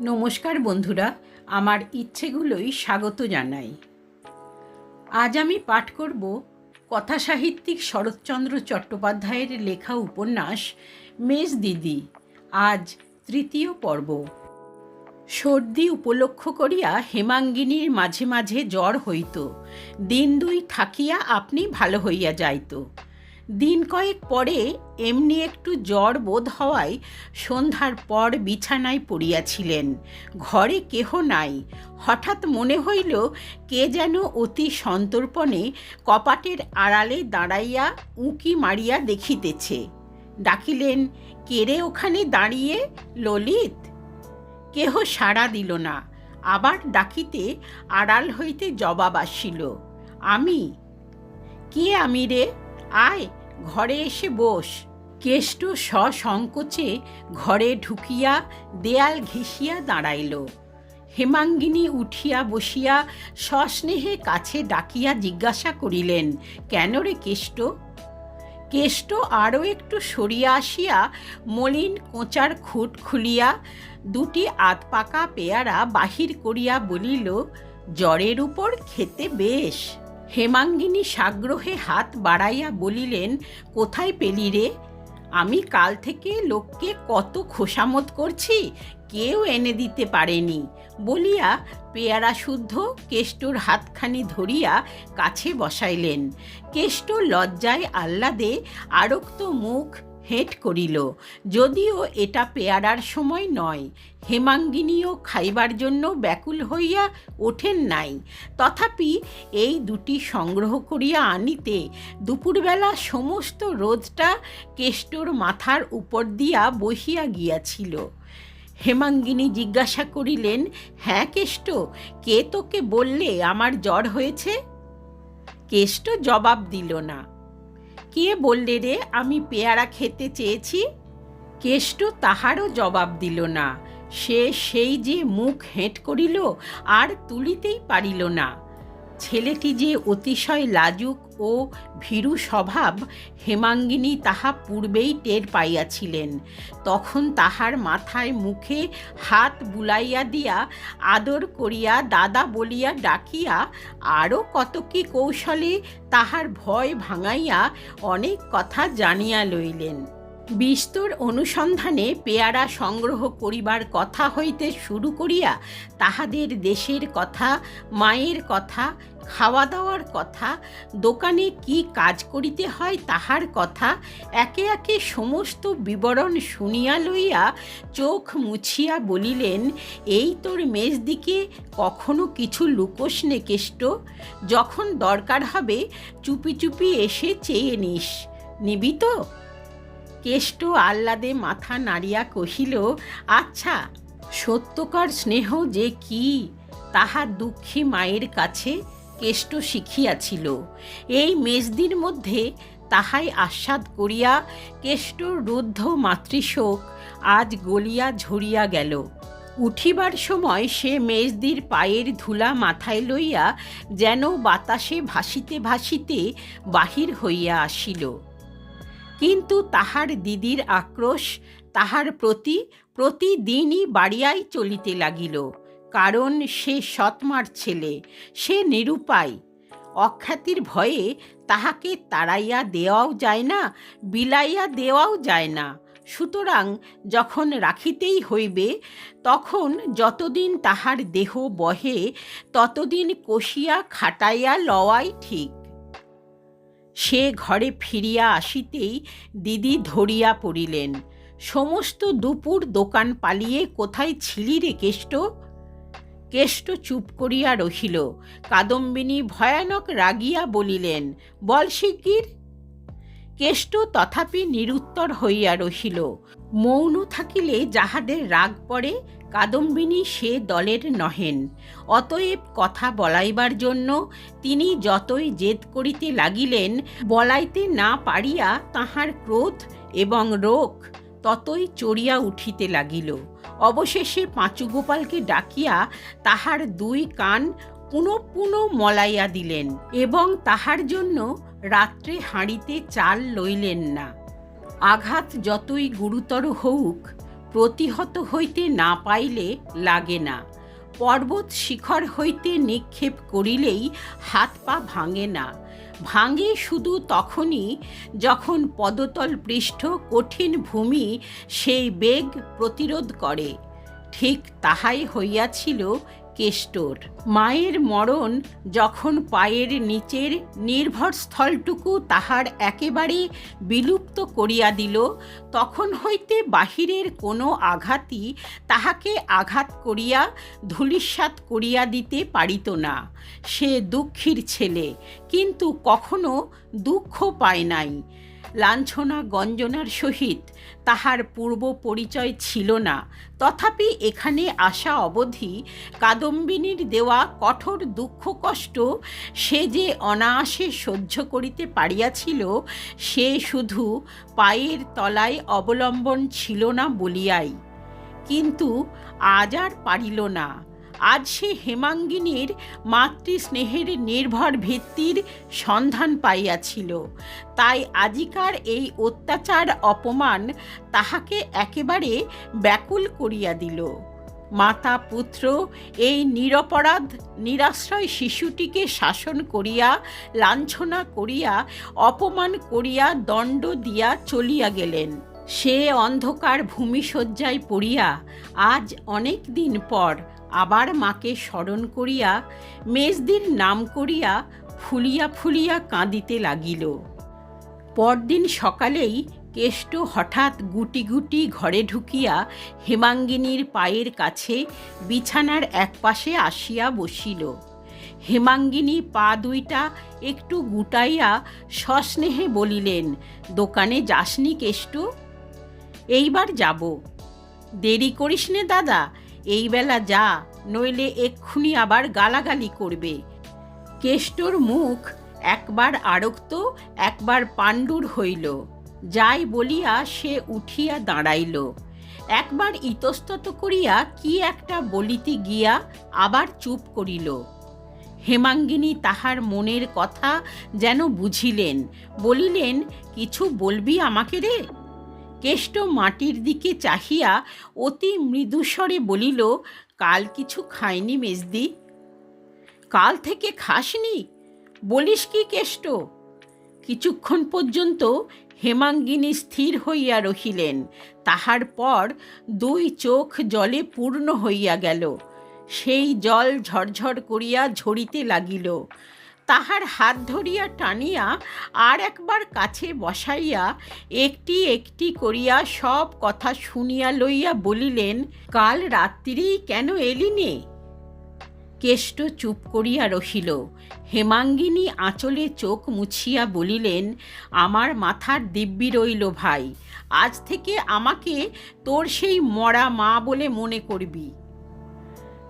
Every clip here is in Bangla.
নমস্কার বন্ধুরা, আমার ইচ্ছেগুলোই স্বাগত জানাই। আজ আমি পাঠ করব কথাসাহিত্যিক শরৎচন্দ্র চট্টোপাধ্যায়ের লেখা উপন্যাস মেজ দিদি, আজ তৃতীয় পর্ব। সর্দি উপলক্ষ করিয়া হেমাঙ্গিনীর মাঝে মাঝে জ্বর হইত, দিন দুই থাকিয়া আপনি ভালো হইয়া যাইত। দিন কয়েক পরে এমনি একটু জ্বর বোধ হওয়ায় সন্ধ্যার পর বিছানায় পড়িয়াছিলেন। ঘরে কেহ নাই। হঠাৎ মনে হইল, কে যেন অতি সন্তর্পণে কপাটের আড়ালে দাঁড়াইয়া উঁকি মারিয়া দেখিতেছে। ডাকিলেন কেরে ওখানে দাঁড়িয়ে? ললিত? কেহ সাড়া দিল না। আবার ডাকিতে আড়াল হইতে জবাব আসিল, আমি? কে আমি রে? আয় ঘরে এসে বস। কেষ্ট সসংকোচে ঘরে ঢুকিয়া দেয়াল ঘেঁষিয়া দাঁড়াইল। হেমাঙ্গিনী উঠিয়া বসিয়া সস্নেহে কাছে ডাকিয়া জিজ্ঞাসা করিলেন, কেন রে কেষ্ট? কেষ্ট আরও একটু সরিয়া আসিয়া মলিন কোঁচার খুঁট খুলিয়া দুটি আধ পাকা পেয়ারা বাহির করিয়া বলিল, জ্বরের উপর খেতে বেশ। হেমাঙ্গিনী সাগ্রহে হাত বাড়াইয়া বলিলেন, কোথায় পেলি রে? আমি কাল থেকে লোককে কত খোসামত করছি, কেউ এনে দিতে পারেনি। বলিয়া পেয়ারা শুদ্ধ কেষ্টর হাতখানি ধরিয়া কাছে বসাইলেন। কেষ্ট লজ্জায় আহ্লাদে আরক্ত মুখ হেঁট করিল। যদিও এটা পেয়ারার সময় নয়, হেমাঙ্গিনীও খাইবার জন্য ব্যাকুল হইয়া ওঠেন নাই। তথাপি এই দুটি সংগ্রহ করিয়া আনিতে দুপুরবেলা সমস্ত রোদটা কেষ্টর মাথার উপর দিয়া বসিয়া গিয়াছিল। হেমাঙ্গিনী জিজ্ঞাসা করিলেন হ্যাঁ কেষ্ট, কে তোকে বললে আমার জ্বর হয়েছে? কেষ্ট জবাব দিল না। কে বললে রে, আমি পেয়ারা খেতে চেয়েছি? কেষ্ট তাহারও জবাব দিল না। সে সেই যে মুখ হেঁট করিল, আর তুলিতেই পারিল না। ছেলেটি যে অতিশয় লাজুক ও ভীরু স্বভাব, হেমাঙ্গিনী তাহা পূর্বেই টের পাইয়াছিলেন। তখন তাহার মাথায় মুখে হাত বুলাইয়া দিয়া আদর করিয়া দাদা বলিয়া ডাকিয়া আরও কত কি কৌশলে তাহার ভয় ভাঙাইয়া অনেক কথা জানিয়া লইলেন। বিস্তর অনুসন্ধানে পেয়ারা সংগ্রহ করিবার কথা হইতে শুরু করিয়া তাহাদের দেশের কথা, মায়ের কথা খাওয়া দাওয়ার কথা, দোকানে কি কাজ করিতে হয় তাহার কথা একে একে সমস্ত বিবরণ শুনিয়া লইয়া চোখ মুছিয়া বলিলেন, এই তোর মেজদিকে কখনো কিছু লুকোস নে কেষ্ট? যখন দরকার হবে চুপি চুপি এসে চেয়ে নিস। নিবি তো? কেষ্ট আহ্লাদে মাথা নাড়িয়া কহিল আচ্ছা সত্যকার স্নেহ যে কি? তাহা দুঃখী মায়ের কাছে কেষ্ট শিখিয়াছিল। এই মেজদির মধ্যে তাহাই আস্বাদ করিয়া কেষ্ট রুদ্ধ মাতৃশোক আজ গলিয়া ঝরিয়া গেল। উঠিবার সময় সে মেজদির পায়ের ধুলা মাথায় লইয়া যেন বাতাসে ভাসিতে ভাসিতে বাহির হইয়া আসিল। কিন্তু তাহার দিদির আক্রোশ তাহার প্রতি প্রতিদিনই বাড়িয়াই চলিতে লাগিল, কারণ সে সৎমার ছেলে, সে নিরুপায়। অখ্যাতির ভয়ে তাহাকে তাড়াইয়া দেওয়াও যায় না, বিলাইয়া দেওয়াও যায় না। সুতরাং যখন রাখিতেই হইবে, তখন যতদিন তাহার দেহ বহে, ততদিন কষিয়া, খাটাইয়া লওয়াই ঠিক। সে ঘরে ফিরিয়া আসিতেই দিদি ধরিয়া পড়িলেন। সমস্ত দুপুর দোকান পালিয়ে কোথায় ছিলি রে কেষ্ট? কেষ্ট চুপ করিয়া রহিল। কাদম্বিনী ভয়ানক রাগিয়া বলিলেন, বল শিগগির। কেষ্ট তথাপি নিরুত্তর হইয়া রহিল। মৌন থাকিলে যাহাদের রাগ পড়ে কাদম্বিনী সে দলের নহেন। অতএব কথা বলাইবার জন্য তিনি যতই জেদ করিতে লাগিলেন, বলাইতে না পারিয়া তাহার ক্রোধ এবং রোগ ততই চড়িয়া উঠিতে লাগিল। অবশেষে পাঁচুগোপালকে ডাকিয়া তাহার দুই কান পুনঃ পুনঃ মলাইয়া দিলেন এবং তাহার জন্য রাত্রে হাঁড়িতে চাল লইলেন না। আঘাত যতই গুরুতর হউক প্রতিহত হইতে না পাইলে লাগে না। পর্বত শিখর হইতে নিক্ষেপ করিলেই হাত পা ভাঙে না। ভাঙে শুধু তখনই যখন পদতল পৃষ্ঠ কঠিন ভূমি সেই বেগ প্রতিরোধ করে। ঠিক তাহাই হইয়াছিল কেষ্টর। মায়ের মরণ যখন পায়ের নিচের নির্ভর স্থলটুকু তাহার একেবারে বিলুপ্ত করিয়া দিল, তখন হইতে বাহিরের কোনো আঘাতই তাহাকে আঘাত করিয়া ধূলিসাৎ করিয়া দিতে পারিত না। সে দুঃখীর ছেলে, কিন্তু কখনো দুঃখ পায় নাই। লাঞ্ছনা গঞ্জনার সহিত তাহার পূর্ব পরিচয় ছিল না। তথাপি এখানে আসা অবধি কাদম্বিনীর দেওয়া কঠোর দুঃখ কষ্ট সে যে অনায়াসে সহ্য করিতে পারিয়াছিল, সে শুধু পায়ের তলায় অবলম্বন ছিল না বলিয়াই। কিন্তু আজ আর পারিল না। আজ সে হেমাঙ্গিনীর মাতৃস্নেহের নির্ভর ভিত্তির সন্ধান পাইয়াছিল। তাই আজিকার এই অত্যাচার অপমান তাহাকে একেবারে ব্যাকুল করিয়া দিল। মাতা পুত্র, এই নিরপরাধ, নিরাশ্রয় শিশুটিকে শাসন করিয়া, লাঞ্ছনা করিয়া, অপমান করিয়া দণ্ড দিয়া চলিয়া গেলেন। সে অন্ধকার ভূমিশয্যায় পড়িয়া আজ অনেক দিন পর আবার মাকে স্মরণ করিয়া মেজদির নাম করিয়া ফুলিয়া ফুলিয়া কাঁদিতে লাগিল। পরদিন সকালেই কেষ্ট হঠাৎ গুটি গুটি ঘরে ঢুকিয়া হেমাঙ্গিনীর পায়ের কাছে বিছানার একপাশে আসিয়া বসিল। হেমাঙ্গিনী পা দুইটা একটু গুটাইয়া সস্নেহে বলিলেন, দোকানে যাসনি কেষ্ট? এইবার যাব। দেরি করিস নে দাদা, এই বেলা যা, নইলে এক্ষুনি আবার গালাগালি করবে। কেষ্টর মুখ একবার আরক্ত, একবার পাণ্ডুর হইল। যাই বলিয়া সে উঠিয়া দাঁড়াইল। একবার ইতস্তত করিয়া কি একটা বলিতে গিয়া আবার চুপ করিল। হেমাঙ্গিনী তাহার মনের কথা যেন বুঝিলেন, বলিলেন, কিছু বলবি আমাকে রে? কেষ্ট মাটির দিকে চাহিয়া অতি মৃদুস্বরে বলিল, কাল কিছু খায়নি মেজদি? কাল থেকে খাসনি? বলিস কি কেষ্ট? কিছুক্ষণ পর্যন্ত হেমাঙ্গিনী স্থির হইয়া রহিলেন। তাহার পর দুই চোখ জলে পূর্ণ হইয়া গেল। সেই জল ঝরঝর করিয়া ঝরিতে লাগিল। তাহার হাত ধরিয়া টানিয়া আর একবার কাছে বসাইয়া একটি একটি করিয়া সব কথা শুনিয়া লইয়া বলিলেন, কাল রাত্রিরেই কেন এলি নে? কেষ্ট চুপ করিয়া রহিল। হেমাঙ্গিনী আঁচলে চোখ মুছিয়া বলিলেন, আমার মাথার দিব্যি রইল ভাই, আজ থেকে আমাকে তোর সেই মরা মা বলে মনে করবি।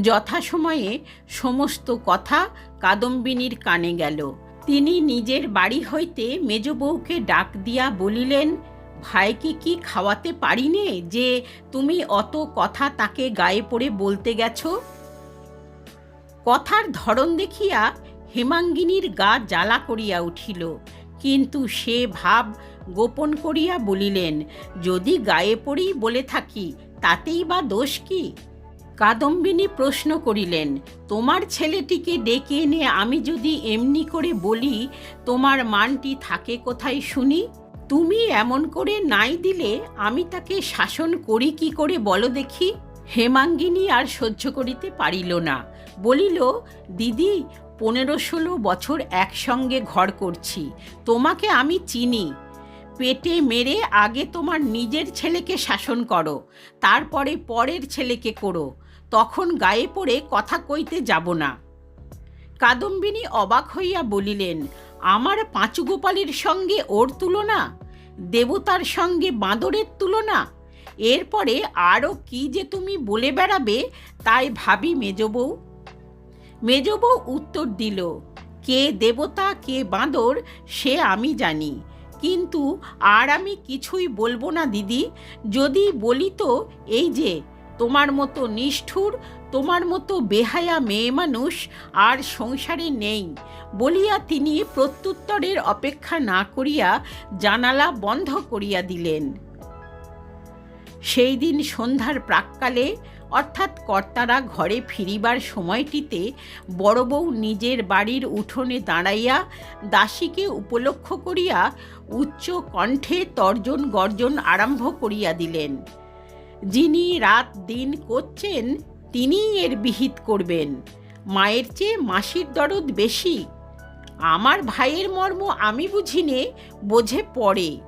যথাসময়ে সমস্ত কথা কাদম্বিনীর কানে গেল। তিনি নিজের বাড়ি হইতে মেজ বউকে ডাক দিয়া বলিলেন, ভাইকে কি খাওয়াতে পারিনে যে তুমি অত কথা তাকে গায়ে পড়ে বলতে গেছ? কথার ধরন দেখিয়া হেমাঙ্গিনীর গা জ্বালা করিয়া উঠিল। কিন্তু সে ভাব গোপন করিয়া বলিলেন, যদি গায়ে পড়ি বলে থাকি, তাতেই বা দোষ কি? কাদম্বিনী প্রশ্ন করিলেন, তোমার ছেলেটিকে ডেকে এনে আমি যদি এমনি করে বলি, তোমার মানটি থাকে কোথায় শুনি? তুমি এমন করে নাই দিলে আমি তাকে শাসন করি কি করে বলো দেখি? হেমাঙ্গিনী আর সহ্য করিতে পারিল না, বলিল, দিদি, পনেরো ষোলো বছর একসঙ্গে ঘর করছি, তোমাকে আমি চিনি পেটে মেরে আগে তোমার নিজের ছেলেকে শাসন করো, তারপরে পরের ছেলেকে করো, তখন গায়ে পড়ে কথা কইতে যাব না। কাদম্বিনী অবাক হইয়া বলিলেন, আমার পাঁচুগোপালের সঙ্গে ওর তুলনা? দেবতার সঙ্গে বাঁদরের তুলনা? এরপরে আরও কি যে তুমি বলে বেড়াবে, তাই ভাবি মেজবউ। মেজবউ উত্তর দিল, কে দেবতা, কে বাঁদর, সে আমি জানি। কিন্তু আর আমি কিছুই বলব না, দিদি। যদি বলি তো, এই যে, তোমার মতো নিষ্ঠুর, তোমার মতো বেহায়া মেয়ে মানুষ আর সংসারে নেই, বলিয়া তিনি প্রত্যুত্তরের অপেক্ষা না করিয়া জানালা বন্ধ করিয়া দিলেন। সেই দিন সন্ধ্যার প্রাককালে অর্থাৎ কর্তারা ঘরে ফিরিবার সময়টিতে বড় বউ নিজের বাড়ির উঠোনে দাঁড়াইয়া দাসীকে উপলক্ষ করিয়া উচ্চ কণ্ঠে তর্জন গর্জন আরম্ভ করিয়া দিলেন। যিনি রাত দিন করছেন, তিনিই এর বিহিত করবেন। মায়ের চেয়ে মাসির দরদ বেশি। আমার ভাইয়ের মর্ম আমি বুঝিনে বোঝে পড়ে।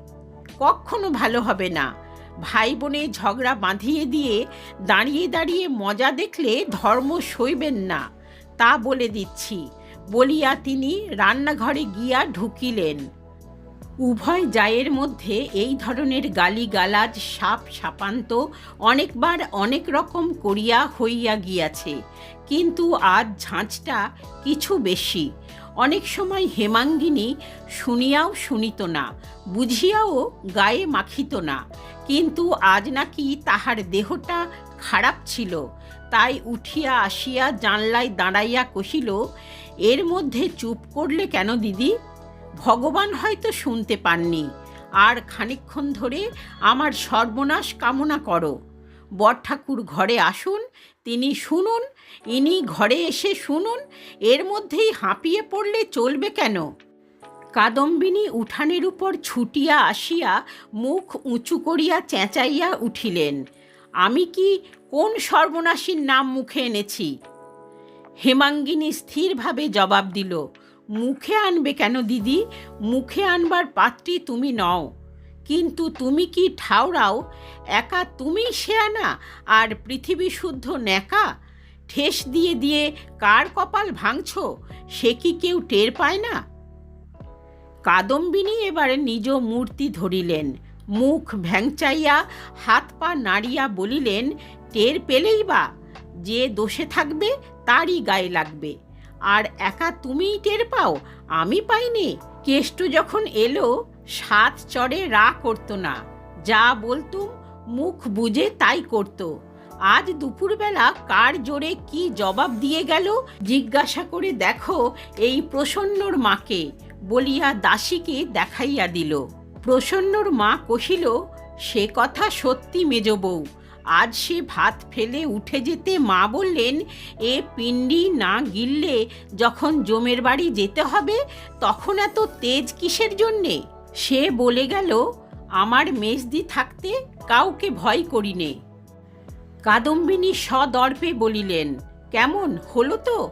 কখনো ভালো হবে না। ভাই বোনে ঝগড়া বাঁধিয়ে দিয়ে দাঁড়িয়ে দাঁড়িয়ে মজা দেখলে ধর্ম সইবেন না, তা বলে দিচ্ছি। বলিয়া তিনি রান্নাঘরে গিয়া ঢুকিলেন। উভয় জায়ের মধ্যে এই ধরনের গালিগালাজ, সাপ সাপান্ত অনেকবার অনেক রকম করিয়া হইয়া গিয়াছে। কিন্তু আজ ঝাঁঝটা কিছু বেশি। অনেক সময় হেমাঙ্গিনী শুনিয়াও শুনিত না, বুঝিয়াও গায়ে মাখিত না। কিন্তু আজ নাকি তাহার দেহটা খারাপ ছিল। তাই উঠিয়া আসিয়া জানলায় দাঁড়াইয়া কহিল, এর মধ্যে চুপ করলে কেন দিদি? ভগবান হয়তো শুনতে পাননি। আর খানিকক্ষণ ধরে আমার সর্বনাশ কামনা করো। বরঠাকুর ঘরে আসুন, তিনি শুনুন, ইনি ঘরে এসে শুনুন, এর মধ্যেই হাঁপিয়ে পড়লে চলবে কেন? কাদম্বিনী উঠানের উপর ছুটিয়া আসিয়া মুখ উঁচু করিয়া চেঁচাইয়া উঠিলেন, আমি কি কোন সর্বনাশীর নাম মুখে এনেছি? হেমাঙ্গিনী স্থিরভাবে জবাব দিল মুখে আনবে কেন, দিদি? মুখে আনবার পাত্রী তুমি নও। কিন্তু তুমি কি ঠাউরাও একা তুমি শেয়ানা আর পৃথিবী শুদ্ধ ন্যাকা? ঠেস দিয়ে দিয়ে কার কপাল ভাঙছ? সে কি কেউ টের পায় না? কাদম্বিনী এবারে নিজ মূর্তি ধরিলেন। মুখ ভ্যাংচাইয়া, হাত পা নাড়িয়া বলিলেন, টের পেলেই বা। যে দোষে থাকবে, তারই গায়ে লাগবে। আর একা তুমিই টের পাও, আমি পাইনি। কেষ্ট যখন এলো, সাত চড়ে রা করতো না। যা বলতুম মুখ বুঝে তাই করতো। আজ দুপুরবেলা কার জোরে কি জবাব দিয়ে গেল, জিজ্ঞাসা করে দেখো এই প্রসন্নর মাকে বলিয়া দাসীকে দেখাইয়া দিল। প্রসন্নর মা কহিল, সে কথা সত্যি মেজ বউ আজ সে ভাত ফেলে উঠে যেতে মা বললেন, এ পিণ্ডি না গিললে যখন জমের বাড়ি যেতে হবে, তখন এত তেজ কিসের জন্যে? সে বলে গেল, আমার মেজদি থাকতে কাউকে ভয় করিনে। কাদম্বিনী সদর্পে বলিলেন, কেমন, হলো তো?